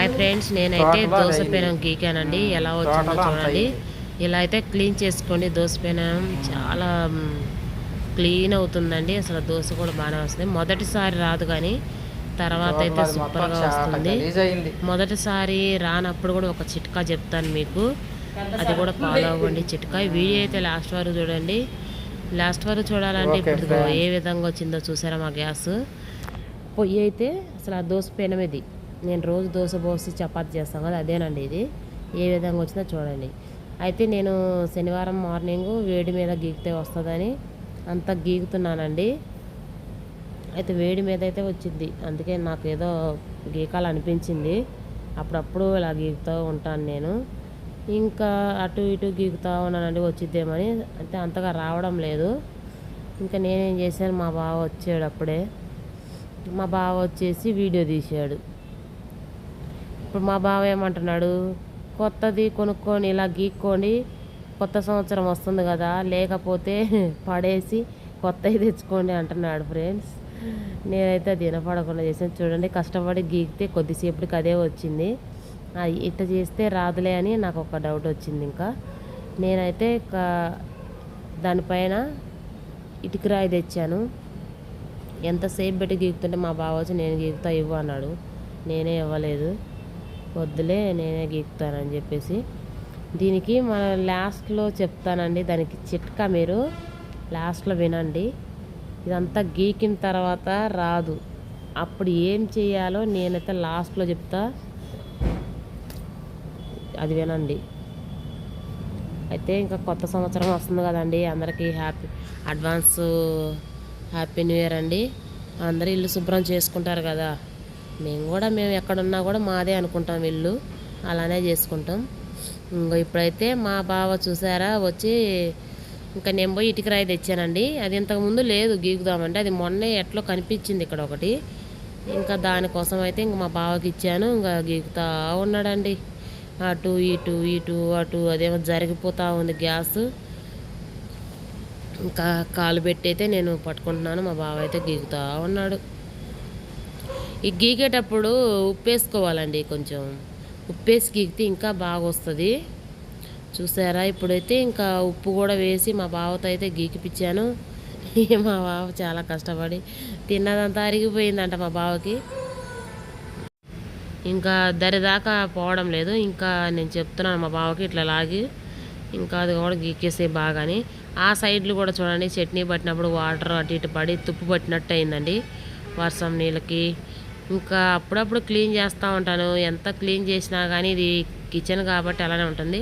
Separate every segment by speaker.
Speaker 1: Hi friends నేనైతే దోశ పెనం గీకానండి. ఎలా వచ్చిందో చూడండి. ఇలా అయితే క్లీన్ చేసుకోండి దోశ పెనం. చాలా క్లీన్ అవుతుందండి. అసలు దోశ కూడా బాగానే వస్తుంది. మొదటిసారి రాదు కానీ తర్వాత అయితే సూపర్గా వస్తుంది. మొదటిసారి రానప్పుడు కూడా ఒక చిట్కా చెప్తాను మీకు. అది కూడా ఫాలో అవ్వండి చిట్కా. ఈ వీడియో అయితే లాస్ట్ వరకు చూడండి. లాస్ట్ వరకు చూడాలంటే ఇప్పుడు. ఏ విధంగా వచ్చిందో చూసారా మా గ్యాస్. పొయ్యి అయితే అసలు ఆ దోశ పెనం ఇది నేను రోజు దోశ పోసి చపాతి చేస్తాం కదా అదేనండి ఇది. ఏ విధంగా వచ్చిందో చూడండి. అయితే నేను శనివారం మార్నింగ్ వేడి మీద గీకితే వస్తుందని అంత గీకుతున్నానండి. అయితే వేడి మీద అయితే వచ్చింది. అందుకే నాకు ఏదో గీకాలనిపించింది. అప్పుడప్పుడు ఇలా గీకుతూ ఉంటాను నేను. ఇంకా అటు ఇటు గీకుతూ ఉన్నానండి వచ్చిద్దేమని. అంటే అంతగా రావడం లేదు. ఇంకా నేనేం చేశాను మా బావ వచ్చాడు అప్పుడే మా బావ వచ్చేసి వీడియో తీశాడు. ఇప్పుడు మా బావ ఏమంటున్నాడు కొత్తది కొనుక్కొని ఇలా గీక్కోండి కొత్త సంవత్సరం వస్తుంది కదా లేకపోతే పడేసి కొత్తవి తెచ్చుకోండి అంటున్నాడు ఫ్రెండ్స్. నేనైతే అది వినపడకుండా చేసాను చూడండి కష్టపడి గీకితే కొద్దిసేపటికి అదే వచ్చింది. అది ఇట్ట చేస్తే రాదులే అని నాకు ఒక డౌట్ వచ్చింది ఇంకా. నేనైతే క- దానిపైన ఇటుకరాయి తెచ్చాను. ఎంతసేపు పెట్టి గీకుతుంటే మా బావ వచ్చి నేను గీకుతా ఇవ్వు అన్నాడు. నేనే ఇవ్వలేదు. వద్దులే నేనే గీకుతానని చెప్పేసి. దీనికి మన లాస్ట్లో చెప్తానండి దానికి చిట్కా మీరు లాస్ట్లో వినండి. ఇదంతా గీకిన తర్వాత రాదు. అప్పుడు ఏం చేయాలో నేనైతే లాస్ట్లో చెప్తా. అది వినండి. అయితే ఇంకా కొత్త సంవత్సరం వస్తుంది కదండి అందరికీ happy advance happy new year అండి. అందరూ ఇల్లు శుభ్రం చేసుకుంటారు కదా. మేము కూడా మేము ఎక్కడున్నా కూడా మాదే అనుకుంటాం ఇల్లు అలానే చేసుకుంటాం. ఇంకో ఇప్పుడైతే మా బావ చూసారా వచ్చి ఇంకా నేను పోయి ఇటుక రాయి తెచ్చానండి. అది ఇంతకుముందు లేదు గీకుదామంటే అది మొన్నే ఎట్లో కనిపించింది ఇక్కడ ఒకటి. ఇంకా దానికోసం అయితే ఇంక మా బావకి ఇచ్చాను ఇంకా గీకుతా ఉన్నాడండి. అటు ఇటు ఇటు అటు అదేమో జరిగిపోతూ ఉంది గ్యాస్. ఇంకా కాలు పెట్టి అయితే నేను పట్టుకుంటున్నాను మా బావ అయితే గీకుతా ఉన్నాడు. ఈ గీకేటప్పుడు ఉప్పు వేసుకోవాలండి కొంచెం. ఉప్పేసి గీకితే ఇంకా బాగా వస్తుంది చూసారా? ఇప్పుడైతే ఇంకా ఉప్పు కూడా వేసి మా బావతో అయితే గీకిపించాను మా బావ చాలా కష్టపడి తిన్నదంతా అరిగిపోయిందంట మా బావకి. ఇంకా దరిదాకా పోవడం లేదు. ఇంకా నేను చెప్తున్నాను మా బావకి ఇట్లా లాగి. ఇంకా అది కూడా గీకేసే బాగాని. ఆ సైడ్లు కూడా చూడండి చట్నీ పట్టినప్పుడు వాటర్ అటు ఇటు పడి తుప్పు పట్టినట్టు అయిందండి. వర్షం నీళ్ళకి ఇంకా అప్పుడప్పుడు క్లీన్ చేస్తూ ఉంటాను. ఎంత క్లీన్ చేసినా కానీ ఇది కిచెన్ కాబట్టి అలానే ఉంటుంది.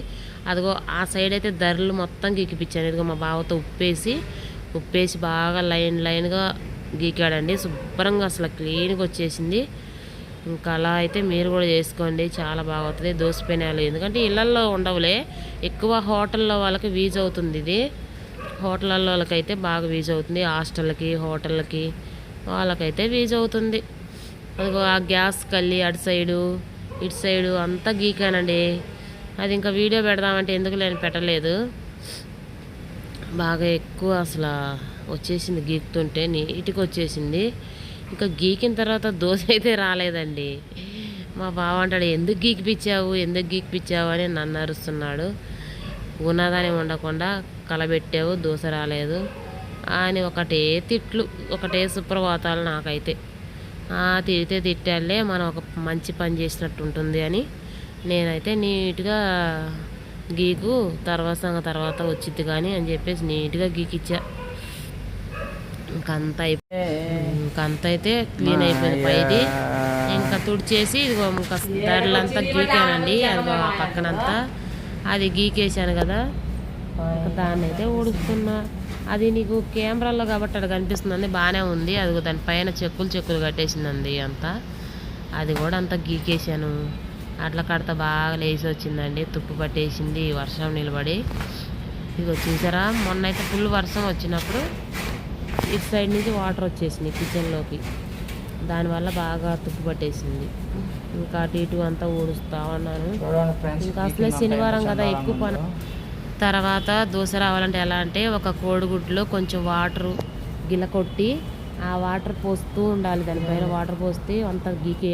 Speaker 1: అదిగో ఆ సైడ్ అయితే ధరలు మొత్తం గీకిపించాను ఇదిగో మా బావతో ఉప్పేసి ఉప్పేసి బాగా లైన్ లైన్గా గీకాడండి. శుభ్రంగా అసలు క్లీన్గా వచ్చేసింది. ఇంకా అలా అయితే మీరు కూడా చేసుకోండి. చాలా బాగా అవుతుంది దోశ ఎందుకంటే ఇళ్ళల్లో ఉండవులే. ఎక్కువ హోటల్లో వాళ్ళకి వీజ్ అవుతుంది ఇది. హోటళ్ళల్లో వాళ్ళకైతే బాగా వీజ్ అవుతుంది. హాస్టల్కి హోటళ్ళకి వాళ్ళకైతే వీజ్ అవుతుంది. అదిగో ఆ గ్యాస్ కల్లి అటు సైడు ఇటు సైడు అంతా గీకానండి. అది ఇంకా వీడియో పెడదామంటే ఎందుకు నేను పెట్టలేదు. బాగా ఎక్కువ అసలు వచ్చేసింది గీకుతుంటే నీటికి వచ్చేసింది. ఇంకా గీకిన తర్వాత దోశ అయితే రాలేదండి. మా బావ అంటాడు ఎందుకు గీకిపించావు ఎందుకు గీకిపించావు అని నన్ను అరుస్తున్నాడు. ఉన్నదాని ఉండకుండా కలబెట్టావు దోశ రాలేదు. అని ఒకటే తిట్లు ఒకటే సుప్రభాతాలు నాకైతే. తిడితే తిట్టాలే మనం ఒక మంచి పని చేసినట్టు ఉంటుంది అని. నేనైతే నీట్గా గీకు తర్వాత సంగ తర్వాత వచ్చింది కానీ అని చెప్పేసి నీట్గా గీకిచ్చా. ఇంకంత అయిపోయి ఇంకంత అయితే క్లీన్ అయిపోయింది పైది. ఇంకా తుడిచేసి ఇదిగో ఇంకా ధరలంతా గీకానండి అది పక్కనంతా. అది గీకేశాను కదా. దాన్ని అయితే ఊడుస్తున్నా. అది నీకు కెమెరాలో కాబట్టి అది కనిపిస్తుందండి. బాగానే ఉంది. అది దాని పైన చెక్కులు చెక్కులు కట్టేసిందండి అంతా. అది కూడా అంతా గీకేశాను. అట్లా కడత బాగా లేచి వచ్చిందండి. తుప్పు పట్టేసింది. వర్షం నిలబడి. ఇదిగో చూసారా? మొన్న అయితే ఫుల్ వర్షం వచ్చినప్పుడు ఇటు సైడ్ నుంచి వాటర్ వచ్చేసింది కిచెన్లోకి. దానివల్ల బాగా తుప్పు పట్టేసింది. ఇంకా అటు ఇటు అంతా ఊడుస్తా ఉన్నాను. ఇంకా అసలే శనివారం కదా ఎక్కువ పని తర్వాత దోశ రావాలంటే ఎలా అంటే ఒక కోడిగుడ్లో కొంచెం వాటరు గిల కొట్టి ఆ వాటర్ పోస్తూ ఉండాలి దానిపైన వాటర్ పోస్తే అంత గీకే